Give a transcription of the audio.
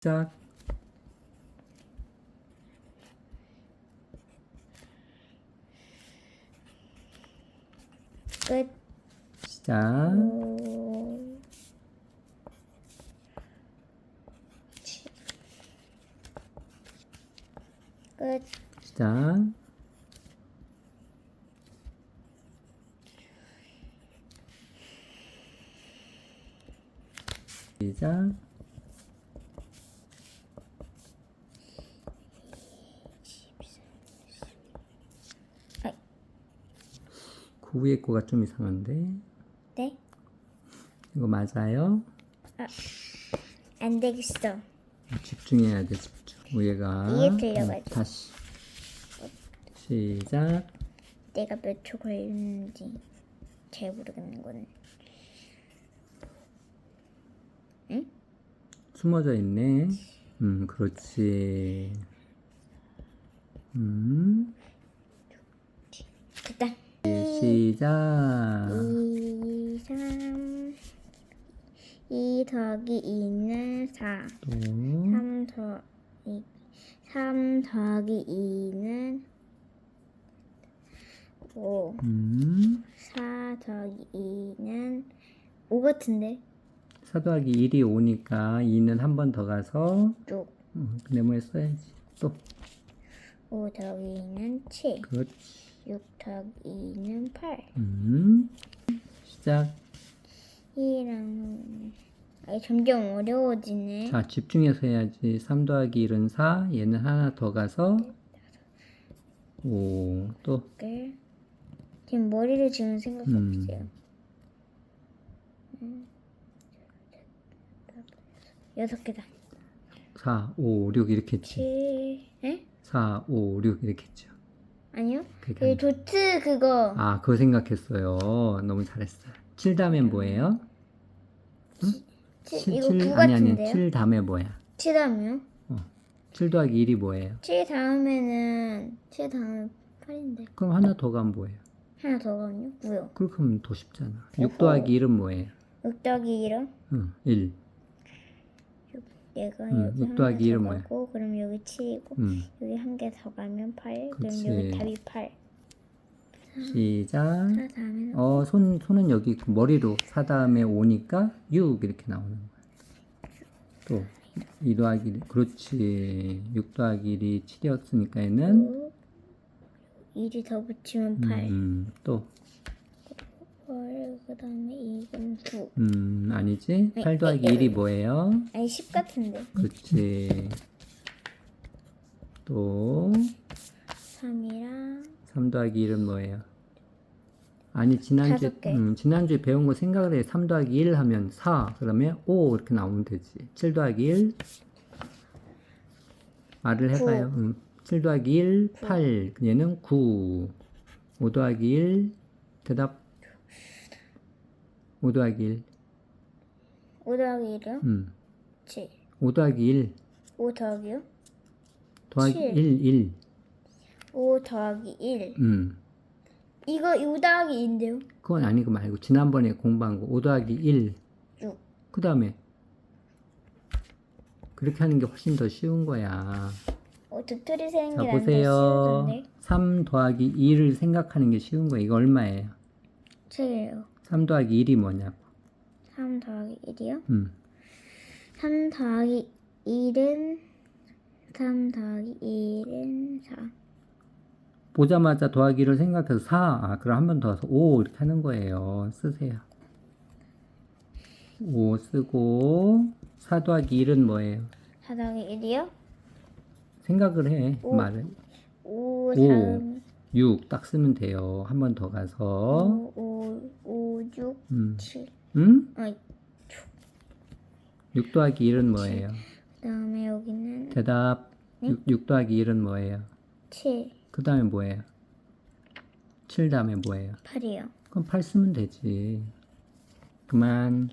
시작. 끝. 시작. 오. 끝. 시작. 시작. 그 위에 거가 좀 이상한데. 네? 이거 맞아요? 안 되겠어. 집중해야 돼, 집중. 위에가. 이게 들려가지고. 음, 다시. 시작. 내가 몇 초 걸리는지 잘 모르겠는 거는. 숨어져 있네. 음, 그렇지. 음. 시작. 2, 3. 2 더하기 2는 4. 또, 3 더, 2, 3 더하기 2는 5. 음, 4 더하기 2는 5 같은데? 사도하기 1이 5니까 2는 한 번 더 가서 6. 음, 네모에 써야지. 또, 5 더하기 2는 7. 그렇지. 6 더하기 2는 8. 음, 시작. 2랑 아니, 점점 어려워지네. 자, 집중해서 해야지. 3 더하기 1은 4. 얘는 하나 더 가서 5. 또, 을 지금 머리를 지금 생각해 음. 보세요. 음. 여섯 개다. 4, 5, 6 이렇게 했지. 7, 에? 4, 5, 6 이렇게 했죠. 아니요. 그게 그 도트 그거 아, 그거 생각했어요. 너무 잘했어요. 7 다음엔 뭐예요? 칠- 7, 이거 9 아니, 아니, 같은데요? 7 다음에 뭐야? 7 다음이요? 7 더하기 1이 뭐예요? 7 다음에는 7 다음에 8인데 그럼 하나 더 가면 뭐예요? 하나 더 가면요? 9요. 그렇게 하면 더 쉽잖아. 6 더하기 1은 뭐예요? 6 더하기 1은 응, 1. 얘가 음, 여기 육 더하기 일은 더 뭐야? 가고 그럼 여기 7이고 음, 여기 한 개 더 가면 8 그치. 그럼 여기 답이 8 시작. 4 다음에는 어, 손, 손은 여기 그 머리로 4 다음에 5니까 6 이렇게 나오는 거야. 또, 2 더하기 1, 그렇지. 6 더하기 1이 7이었으니까 얘는, 1이 더 붙이면 8 음, 또, 8, 그 다음에 2는 9 음, 아니지? 네, 8 더하기 1이 뭐예요? 아니 10 같은데 그렇지. 또, 3이랑 3 더하기 1은 뭐예요? 아니, 지난주에, 다섯 개. 음, 지난주에 배운 거 생각을 해. 3 더하기 1 하면 4. 그러면 5 이렇게 나오면 되지. 7 더하기 1. 말을 해봐요. 음, 7 더하기 1, 8. 얘는 9. 5 더하기 1. 대답. 5 더하기 1. 5 더하기 1이요? 음, 7 5 더하기 1. 5 더하기요? 더하기 칠. 1, 1. 5 더하기 1 음. 이거 6 더하기 2인데요? 그건 아니고 말고 지난번에 공부한 거5 더하기 1 6 그 다음에 그렇게 하는 게 훨씬 더 쉬운 거야 어, 도토리 세는 자 보세요 쉬워졌네 3 더하기 2를 생각하는 게 쉬운 거야 이거 얼마예요? 7이에요 3 더하기 1이 뭐냐고 3 더하기 1이요? 음. 3 더하기 1은 3 더하기 1은 4 보자마자 더하기를 생각해서 4 아, 그럼 한 번 더 해서 5 이렇게 하는 거예요 쓰세요 5 쓰고 4 더하기 1은 뭐예요? 4 더하기 1이요? 생각을 해 오. 말을 5 오. 다음 6 딱 쓰면 돼요 한 번 더 가서 5 5 6 음. 7 음? 어, 6 더하기 1은 뭐예요? 그 다음에 여기는 대답 네? 6, 6 더하기 1은 뭐예요? 7 그 다음에 뭐예요? 7 다음에 뭐예요? 8이요 그럼 8 쓰면 되지 그만